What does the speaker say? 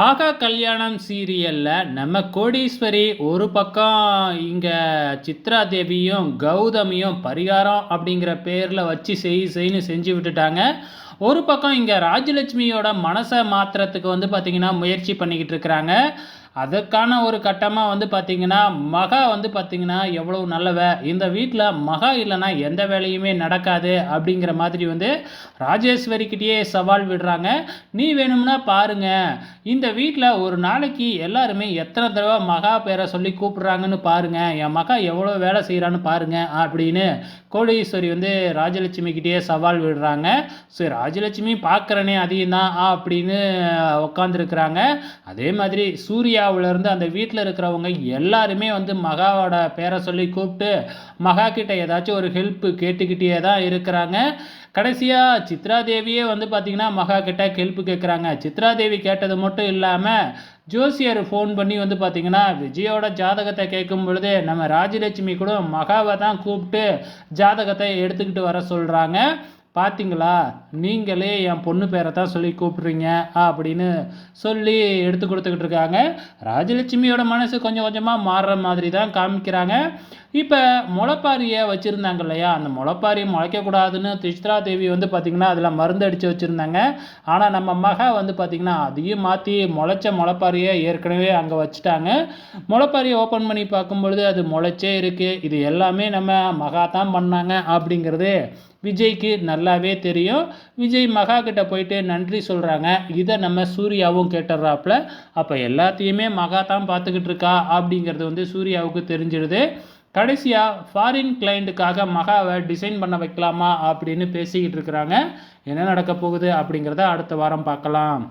ஆகா கல்யாணம் சீரியலில் நம்ம கோடீஸ்வரி ஒரு பக்கம் இங்கே சித்ரா தேவியும் கௌதமியும் பரிகாரம் அப்படிங்கிற பேரில் வச்சு செய் செய்னு செஞ்சு விட்டுட்டாங்க. ஒரு பக்கம் இங்கே ராஜலட்சுமியோட மனசை மாற்றுறதுக்கு வந்து பார்த்திங்கன்னா முயற்சி பண்ணிக்கிட்டு இருக்கிறாங்க. அதற்கான ஒரு கட்டமாக வந்து பார்த்திங்கன்னா மகா வந்து பார்த்திங்கன்னா எவ்வளோ நல்லவ? இந்த வீட்டில் மகா இல்லைன்னா எந்த வேலையுமே நடக்காது அப்படிங்கிற மாதிரி வந்து ராஜேஸ்வரிக்கிட்டேயே சவால் விடுறாங்க. நீ வேணும்னா பாருங்க. இந்த வீட்டில் ஒரு நாளைக்கு எல்லாருமே எத்தனை தடவை மகா பேரை சொல்லி கூப்பிட்றாங்கன்னு பாருங்கள் என் மகா எவ்வளோ வேலை செய்கிறான்னு பாருங்கள் அப்படின்னு கோடீஸ்வரி வந்து ராஜலட்சுமிக்கிட்டேயே சவால் விடுறாங்க. சரி ராஜலட்சுமி பார்க்குறனே அதிகம் தான் அப்படின்னு உட்காந்துருக்குறாங்க அதே மாதிரி சூர்யாவிலேருந்து அந்த வீட்டில் இருக்கிறவங்க எல்லாருமே வந்து மகாவோட பேரை சொல்லி கூப்பிட்டு மகா கிட்ட ஏதாச்சும் ஒரு ஹெல்ப் கேட்டுக்கிட்டே தான் இருக்கிறாங்க. கடைசியாக சித்ரா தேவியே வந்து பார்த்திங்கன்னா மகா கிட்ட ஹெல்ப் கேட்குறாங்க சித்ரா தேவி கேட்டது மட்டும் இல்லாமல் ஜோசியர் ஃபோன் பண்ணி வந்து பார்த்திங்கன்னா விஜயோட ஜாதகத்தை கேட்கும் பொழுது நம்ம ராஜலட்சுமி கூட மகாவை தான் கூப்பிட்டு ஜாதகத்தை எடுத்துக்கிட்டு வர சொல்கிறாங்க பார்த்தீங்களா நீங்களே என் பொண்ணு பேரை தான் சொல்லி கூப்பிட்றீங்க அப்படின்னு சொல்லி எடுத்து கொடுத்துக்கிட்டு இருக்காங்க. ராஜலட்சுமியோட மனசு கொஞ்சம் கொஞ்சமாக மாறுற மாதிரி தான் காமிக்கிறாங்க. இப்போ முளைப்பாரியை வச்சுருந்தாங்க இல்லையா? அந்த முளைப்பாரி முளைக்கக்கூடாதுன்னு திஷ்ரா தேவி வந்து பார்த்திங்கன்னா அதில் மருந்து அடித்து வச்சுருந்தாங்க. ஆனால் நம்ம மக வந்து பார்த்திங்கன்னா அதையும் மாற்றி முளைச்ச முளைப்பாரியை ஏற்கனவே அங்கே வச்சுட்டாங்க. முளைப்பாரியை ஓப்பன் பண்ணி பார்க்கும்பொழுது அது முளைச்சே இருக்குது இது எல்லாமே நம்ம மகா தான் பண்ணாங்க அப்படிங்கிறது விஜய்க்கு நல்லாவே தெரியும். விஜய் மகா கிட்ட போயிட்டு நன்றி சொல்கிறாங்க இதை நம்ம சூர்யாவும் கேட்டுறாப்புல அப்போ எல்லாத்தையுமே மகா தான் பார்த்துக்கிட்டு இருக்கா அப்படிங்கிறது வந்து சூர்யாவுக்கு தெரிஞ்சிடுது. கடைசியாக ஃபாரின் கிளைண்ட்டுக்காக மகாவை டிசைன் பண்ண வைக்கலாமா அப்படின்னு பேசிக்கிட்டு இருக்கிறாங்க. என்ன நடக்க போகுது அப்படிங்கிறத அடுத்த வாரம் பார்க்கலாம்.